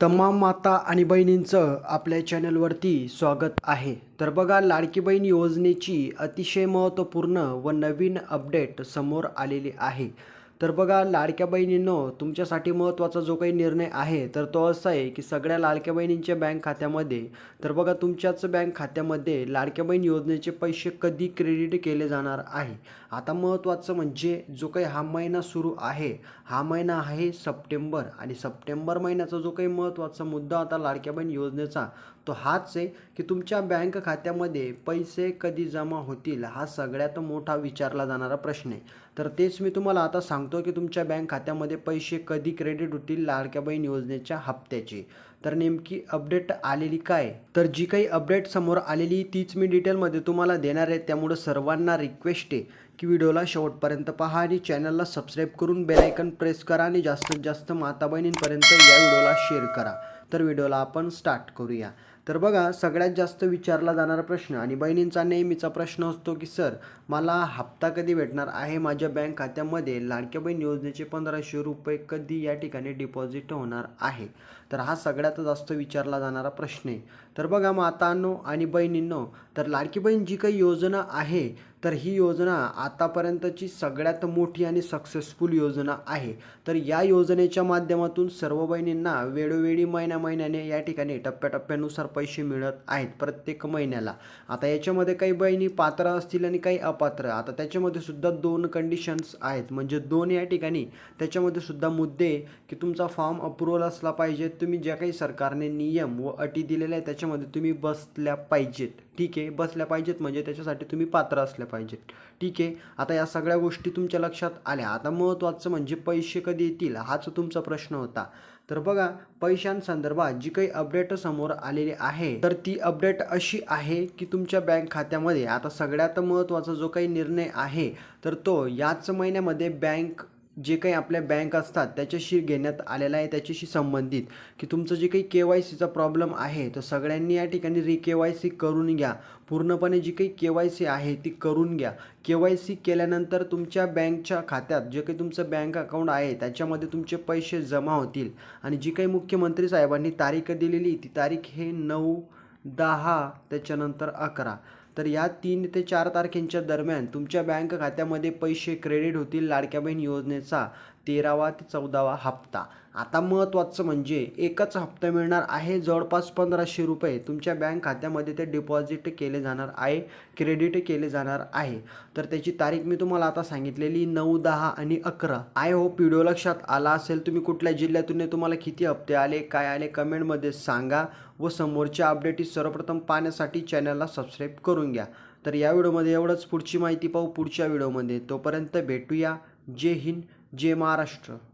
तमाम माता आणि बहिणींचं आपल्या चॅनलवरती स्वागत आहे. तर बघा लाडकी बहीण योजनेची अतिशय महत्त्वपूर्ण व नवीन अपडेट समोर आलेली आहे. तर बघा लाडक्या बहिणींनो तुमच्यासाठी महत्त्वाचा जो काही निर्णय आहे तर तो असा आहे की सगळ्या लाडक्या बहिणींच्या बँक खात्यामध्ये तर बघा तुमच्याच बँक खात्यामध्ये लाडक्या बहीण योजनेचे पैसे कधी क्रेडिट केले जाणार आहे? आता महत्त्वाचं म्हणजे जो काही हा महिना सुरू आहे हा महिना आहे सप्टेंबर आणि सप्टेंबर महिन्याचा जो काही महत्त्वाचा मुद्दा आता लाडक्या बहीण योजनेचा तो हाच आहे की तुमच्या बँक खात्यामध्ये पैसे कधी जमा होतील हा सगळ्यात मोठा विचारला जाणारा प्रश्न आहे. तर तेच मी तुम्हाला आता सांगतो. की तुमच्या बँक खात्यामध्ये पैसे कधी क्रेडिट होतील लाडक्या बहीण योजनेच्या हप्त्याचे. तर नेमकी अपडेट आलेली काय? तर जी काही अपडेट समोर आलेली तीच मी डिटेलमध्ये तुम्हाला देणार आहे. त्यामुळं सर्वांना रिक्वेस्ट आहे की व्हिडिओला शेवटपर्यंत पहा आणि चॅनलला सबस्क्राईब करून बेलायकन प्रेस करा आणि जास्तीत जास्त माता बहिणींपर्यंत या व्हिडिओला शेअर करा. तर व्हिडिओला आपण स्टार्ट करूया. तर बघा सगळ्यात जास्त विचारला जाणारा प्रश्न आणि बहिणींचा नेहमीचा प्रश्न असतो की सर मला हप्ता कधी भेटणार आहे? माझ्या बँक खात्यामध्ये लाडक्या बहीण योजनेचे पंधराशे रुपये कधी या ठिकाणी डिपॉझिट होणार आहे? तर हा सगळ्यात जास्त विचारला जाणारा प्रश्न आहे. तर बघा मातांनो आणि बहिणींनो तर लाडकी बहीण जी काही योजना आहे तर ही योजना आतापर्यंतची सगळ्यात मोठी आणि सक्सेसफुल योजना आहे. तर या योजनेच्या माध्यमातून सर्व बहिणींना वेळोवेळी महिन्या महिन्याने या ठिकाणी टप्प्याटप्प्यानुसार पैसे मिळत आहेत प्रत्येक महिन्याला. आता याच्यामध्ये काही बहिणी पात्र असतील आणि काही अपात्र. आता त्याच्यामध्ये सुद्धा दोन कंडिशन्स आहेत. म्हणजे दोन या ठिकाणी त्याच्यामध्ये सुद्धा मुद्दे की तुमचा फॉर्म अप्रुव्हल असला पाहिजे. तुम्ही ज्या काही सरकारने नियम व अटी दिलेल्या आहेत त्याच्यामध्ये तुम्ही बसल्या पाहिजेत. ठीक आहे बसल्या पाहिजेत म्हणजे त्याच्यासाठी तुम्ही पात्र असल्या पाहिजेत. ठीक आहे आता या सगळ्या गोष्टी तुमच्या लक्षात आल्या. आता महत्त्वाचं म्हणजे पैसे कधी येतील हाच तुमचा प्रश्न होता. तर बघा पैशांसंदर्भात जी काही अपडेट समोर आलेली आहे तर ती अपडेट अशी आहे की तुमच्या बँक खात्यामध्ये आता सगळ्यात महत्त्वाचा जो काही निर्णय आहे तर तो याच महिन्यामध्ये बँक जे काही आपल्या बँक असतात त्याच्याशी घेण्यात आलेला आहे त्याच्याशी संबंधित. की तुमचं जे काही के वाय सीचा प्रॉब्लेम आहे तर सगळ्यांनी या ठिकाणी री के वाय सी करून घ्या. पूर्णपणे जी काही के वाय सी आहे ती करून घ्या. के वाय सी केल्यानंतर तुमच्या बँकच्या खात्यात जे काही तुमचं बँक अकाउंट आहे त्याच्यामध्ये तुमचे पैसे जमा होतील. आणि जी काही मुख्यमंत्री साहेबांनी तारीख दिलेली ती तारीख हे नऊ दहा त्याच्यानंतर अकरा. तर या तीन ते चार तारखेंच्या दरम्यान तुमच्या बँक खात्यामध्ये पैसे क्रेडिट होतील लाडक्या बहीण योजनेचा. तेरावा ते चौदावा हप्ता. आता महत्त्वाचं म्हणजे एकच हप्ता मिळणार आहे जवळपास पंधराशे रुपये. तुमच्या बँक खात्यामध्ये ते डिपॉझिट केले जाणार आहे क्रेडिट केले जाणार आहे. तर त्याची तारीख मी तुम्हाला आता सांगितलेली नऊ दहा आणि अकरा. आय होप व्हिडिओ लक्षात आला असेल. तुम्ही कुठल्या जिल्ह्यातून तुम्हाला किती हप्ते आले काय आले कमेंटमध्ये सांगा व समोरच्या अपडेटी सर्वप्रथम पाहण्यासाठी चॅनलला सबस्क्राईब करून घ्या. तर या व्हिडिओमध्ये एवढंच. पुढची माहिती पाहू पुढच्या व्हिडिओमध्ये तोपर्यंत भेटूया. जय हिंद. जय महाराष्ट्र.